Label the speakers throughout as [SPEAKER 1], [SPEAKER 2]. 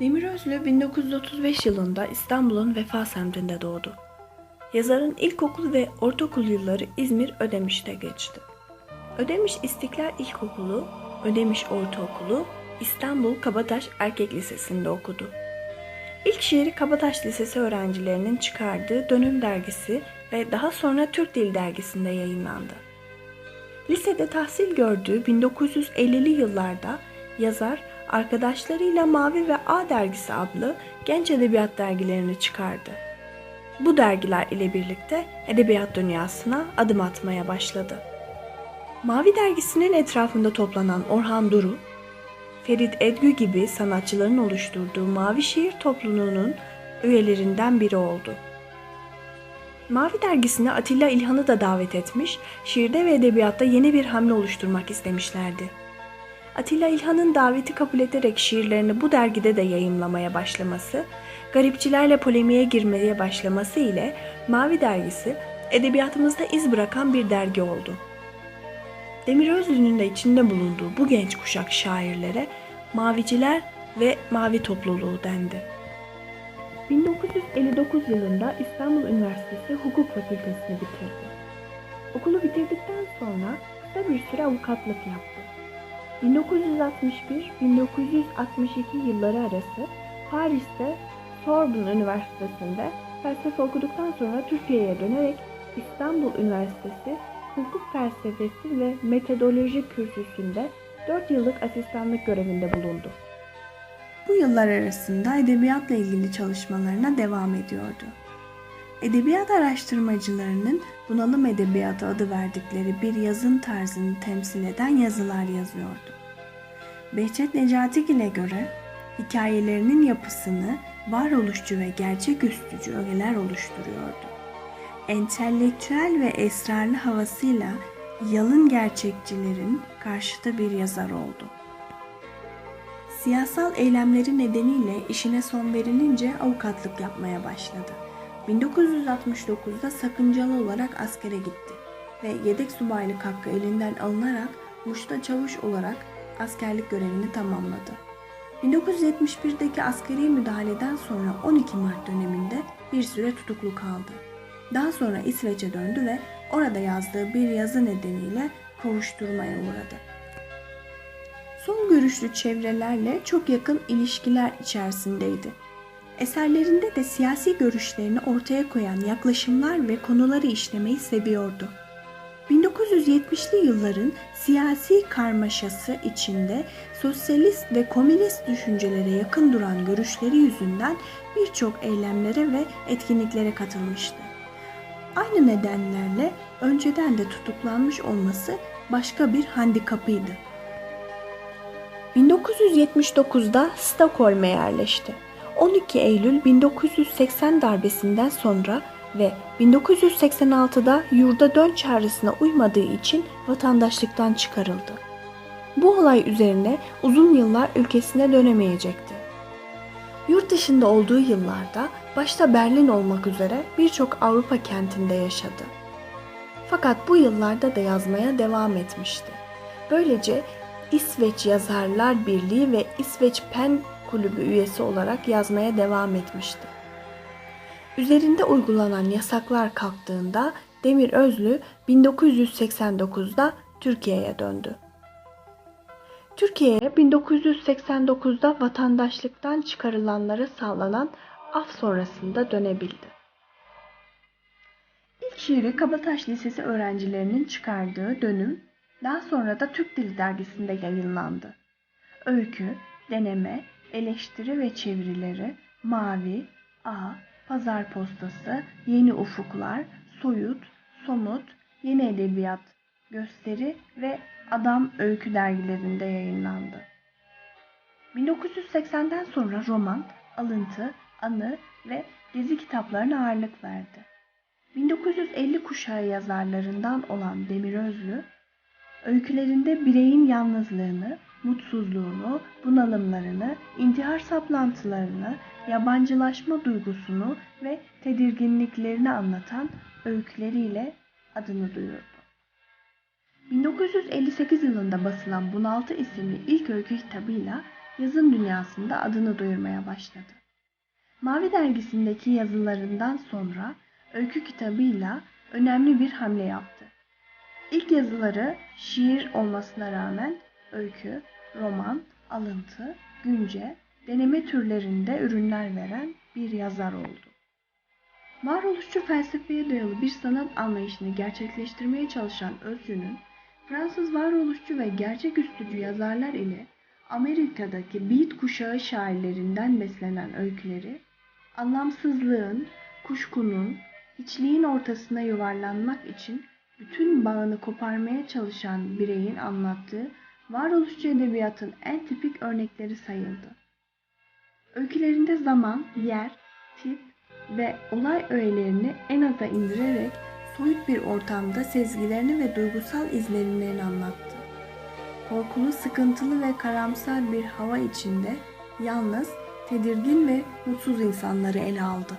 [SPEAKER 1] Demir Özlü 1935 yılında İstanbul'un Vefa semtinde doğdu. Yazarın ilkokul ve ortaokul yılları İzmir Ödemiş'te geçti. Ödemiş İstiklal İlkokulu, Ödemiş Ortaokulu, İstanbul Kabataş Erkek Lisesi'nde okudu. İlk şiiri Kabataş Lisesi öğrencilerinin çıkardığı Dönüm Dergisi ve daha sonra Türk Dil Dergisi'nde yayınlandı. Lisede tahsil gördüğü 1950'li yıllarda yazar arkadaşlarıyla Mavi ve A Dergisi adlı genç edebiyat dergilerini çıkardı. Bu dergiler ile birlikte edebiyat dünyasına adım atmaya başladı. Mavi dergisinin etrafında toplanan Orhan Duru, Ferit Edgü gibi sanatçıların oluşturduğu Mavi Şiir topluluğunun üyelerinden biri oldu. Mavi dergisine Atilla İlhan'ı da davet etmiş, şiirde ve edebiyatta yeni bir hamle oluşturmak istemişlerdi. Atilla İlhan'ın daveti kabul ederek şiirlerini bu dergide de yayımlamaya başlaması, garipçilerle polemiğe girmeye başlaması ile Mavi dergisi edebiyatımızda iz bırakan bir dergi oldu. Demir Özlü'nün de içinde bulunduğu bu genç kuşak şairlere Maviciler ve Mavi Topluluğu dendi. 1959 yılında İstanbul Üniversitesi Hukuk Fakültesini bitirdi. Okulu bitirdikten sonra kısa bir süre avukatlık yaptı. 1961-1962 yılları arası Paris'te Sorbonne Üniversitesi'nde felsefe okuduktan sonra Türkiye'ye dönerek İstanbul Üniversitesi Hukuk Felsefesi ve Metodoloji Kürsüsü'nde 4 yıllık asistanlık görevinde bulundu. Bu yıllar arasında edebiyatla ilgili çalışmalarına devam ediyordu. Edebiyat araştırmacılarının bunalım edebiyatı adı verdikleri bir yazın tarzını temsil eden yazılar yazıyordu. Behçet Necatigil'e göre hikayelerinin yapısını varoluşçu ve gerçeküstücü ögeler oluşturuyordu. Entelektüel ve esrarlı havasıyla yalın gerçekçilerin karşıtı bir yazar oldu. Siyasal eylemleri nedeniyle işine son verilince avukatlık yapmaya başladı. 1969'da sakıncalı olarak askere gitti ve yedek subaylık hakkı elinden alınarak Muş'ta çavuş olarak askerlik görevini tamamladı. 1971'deki askeri müdahaleden sonra 12 Mart döneminde bir süre tutuklu kaldı. Daha sonra İsveç'e döndü ve orada yazdığı bir yazı nedeniyle kovuşturmaya uğradı. Sol görüşlü çevrelerle çok yakın ilişkiler içerisindeydi. Eserlerinde de siyasi görüşlerini ortaya koyan yaklaşımlar ve konuları işlemeyi seviyordu. 1970'li yılların siyasi karmaşası içinde sosyalist ve komünist düşüncelere yakın duran görüşleri yüzünden birçok eylemlere ve etkinliklere katılmıştı. Aynı nedenlerle önceden de tutuklanmış olması başka bir handikapıydı. 1979'da Stockholm'e yerleşti. 12 Eylül 1980 darbesinden sonra ve 1986'da yurda dön çağrısına uymadığı için vatandaşlıktan çıkarıldı. Bu olay üzerine uzun yıllar ülkesine dönemeyecekti. Yurt dışında olduğu yıllarda başta Berlin olmak üzere birçok Avrupa kentinde yaşadı. Fakat bu yıllarda da yazmaya devam etmişti. Böylece İsveç Yazarlar Birliği ve İsveç Pen Kulübü üyesi olarak yazmaya devam etmişti. Üzerinde uygulanan yasaklar kalktığında Demir Özlü 1989'da Türkiye'ye döndü. Türkiye'ye 1989'da vatandaşlıktan çıkarılanlara sağlanan af sonrasında dönebildi. İlk şiiri Kabataş Lisesi öğrencilerinin çıkardığı Dönüm, daha sonra da Türk Dili Dergisi'nde yayınlandı. Öykü, deneme, eleştiri ve çevirileri Mavi, A, Pazar Postası, Yeni Ufuklar, Soyut, Somut, Yeni Edebiyat, Gösteri ve Adam Öykü dergilerinde yayınlandı. 1980'den sonra roman, alıntı, anı ve gezi kitaplarına ağırlık verdi. 1950 kuşağı yazarlarından olan Demir Özlü, öykülerinde bireyin yalnızlığını, mutsuzluğunu, bunalımlarını, intihar saplantılarını, yabancılaşma duygusunu ve tedirginliklerini anlatan öyküleriyle adını duyurdu. 1958 yılında basılan Bunaltı isimli ilk öykü kitabıyla yazın dünyasında adını duyurmaya başladı. Mavi dergisindeki yazılarından sonra öykü kitabıyla önemli bir hamle yaptı. İlk yazıları şiir olmasına rağmen öykü, roman, alıntı, günce, deneme türlerinde ürünler veren bir yazar oldu. Varoluşçu felsefeye dayalı bir sanat anlayışını gerçekleştirmeye çalışan Özcü'nün Fransız varoluşçu ve gerçeküstücü yazarlar ile Amerika'daki Beat kuşağı şairlerinden beslenen öyküleri, anlamsızlığın, kuşkunun, hiçliğin ortasına yuvarlanmak için bütün bağını koparmaya çalışan bireyin anlattığı varoluşçu edebiyatın en tipik örnekleri sayıldı. Öykülerinde zaman, yer, tip ve olay öğelerini en aza indirerek soyut bir ortamda sezgilerini ve duygusal izlenimlerini anlattı. Korkulu, sıkıntılı ve karamsar bir hava içinde yalnız, tedirgin ve mutsuz insanları ele aldı.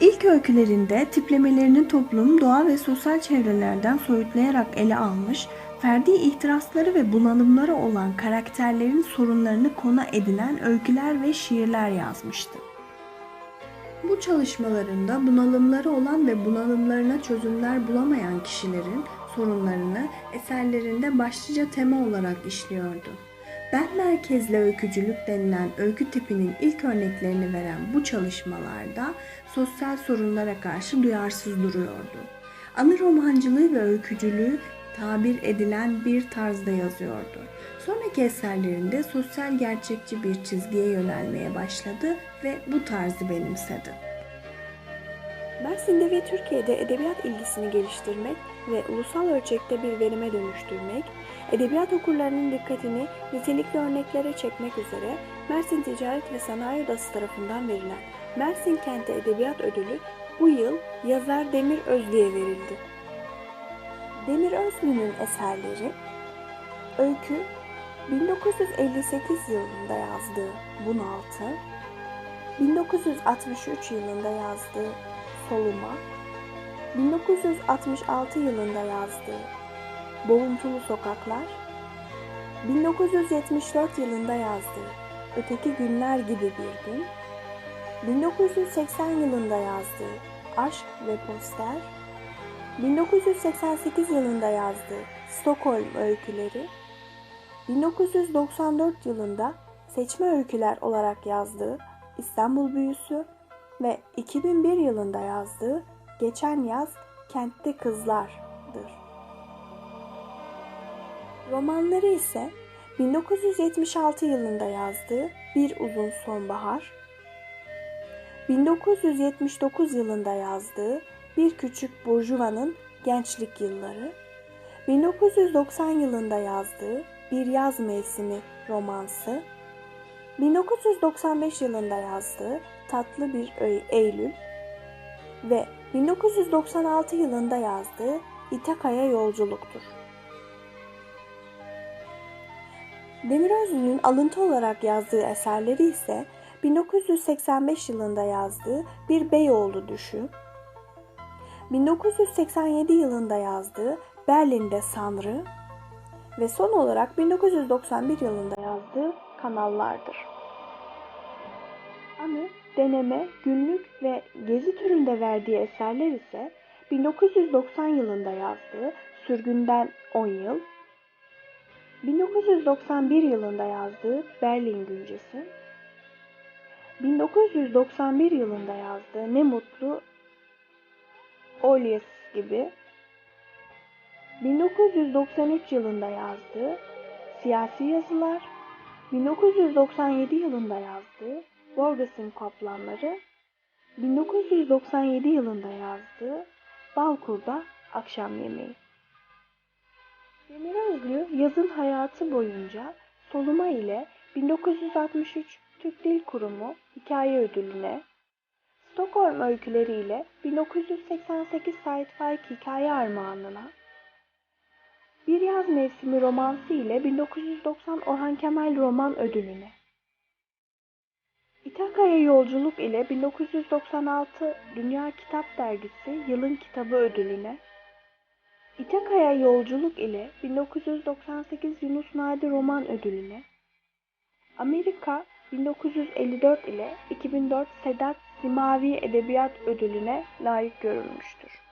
[SPEAKER 1] İlk öykülerinde tiplemelerini toplum, doğa ve sosyal çevrelerden soyutlayarak ele almış, ferdi ihtirasları ve bunalımları olan karakterlerin sorunlarını konu edinen öyküler ve şiirler yazmıştı. Bu çalışmalarında bunalımları olan ve bunalımlarına çözümler bulamayan kişilerin sorunlarını eserlerinde başlıca tema olarak işliyordu. Ben merkezli öykücülük denilen öykü tipinin ilk örneklerini veren bu çalışmalarda sosyal sorunlara karşı duyarsız duruyordu. Anı romancılığı ve öykücülüğü tabir edilen bir tarzda yazıyordu. Sonraki eserlerinde sosyal gerçekçi bir çizgiye yönelmeye başladı ve bu tarzı benimsedi. Mersin'de ve Türkiye'de edebiyat ilgisini geliştirmek ve ulusal ölçekte bir verime dönüştürmek, edebiyat okurlarının dikkatini nitelikli örneklere çekmek üzere Mersin Ticaret ve Sanayi Odası tarafından verilen Mersin Kenti Edebiyat Ödülü bu yıl yazar Demir Özlü'ye verildi. Demir Özlü'nün eserleri Öykü 1958 yılında yazdığı Bunaltı, 1963 yılında yazdığı Soluma, 1966 yılında yazdığı Boğuntulu Sokaklar, 1974 yılında yazdığı Öteki Günler Gibi Bir Gün, 1980 yılında yazdığı Aşk ve Poster, 1988 yılında yazdığı Stockholm Öyküleri, 1994 yılında seçme öyküler olarak yazdığı İstanbul Büyüsü ve 2001 yılında yazdığı Geçen Yaz Kentte Kızlar'dır. Romanları ise 1976 yılında yazdığı Bir Uzun Sonbahar, 1979 yılında yazdığı Bir Küçük Burjuva'nın Gençlik Yılları, 1990 yılında yazdığı Bir Yaz Mevsimi romansı, 1995 yılında yazdığı Tatlı Bir Eylül ve 1996 yılında yazdığı İtakaya Yolculuktur. Demirözlü'nün alıntı olarak yazdığı eserleri ise 1985 yılında yazdığı Bir Beyoğlu Düşü, 1987 yılında yazdığı Berlin'de Sanrı ve son olarak 1991 yılında yazdığı Kanallardır. Anı, deneme, günlük ve gezi türünde verdiği eserler ise 1990 yılında yazdığı Sürgünden 10 Yıl, 1991 yılında yazdığı Berlin Güncesi, 1991 yılında yazdığı Ne Mutlu Olyes gibi 1993 yılında yazdığı Siyasi Yazılar, 1997 yılında yazdığı Borges'in Kaplanları, 1997 yılında yazdığı Balkur'da Akşam Yemeği. Demir Özlü yazın hayatı boyunca Soluma ile 1963 Türk Dil Kurumu Hikaye Ödülüne, Stockholm Öyküleri ile 1988 Sait Faik Hikaye Armağanına, Bir Yaz Mevsimi romansı ile 1990 Orhan Kemal Roman Ödülüne, İtakaya Yolculuk ile 1996 Dünya Kitap Dergisi Yılın Kitabı Ödülüne, İtakaya Yolculuk ile 1998 Yunus Nadi Roman Ödülüne, Amerika 1954 ile 2004 Sedat Simavi Edebiyat Ödülüne layık görülmüştür.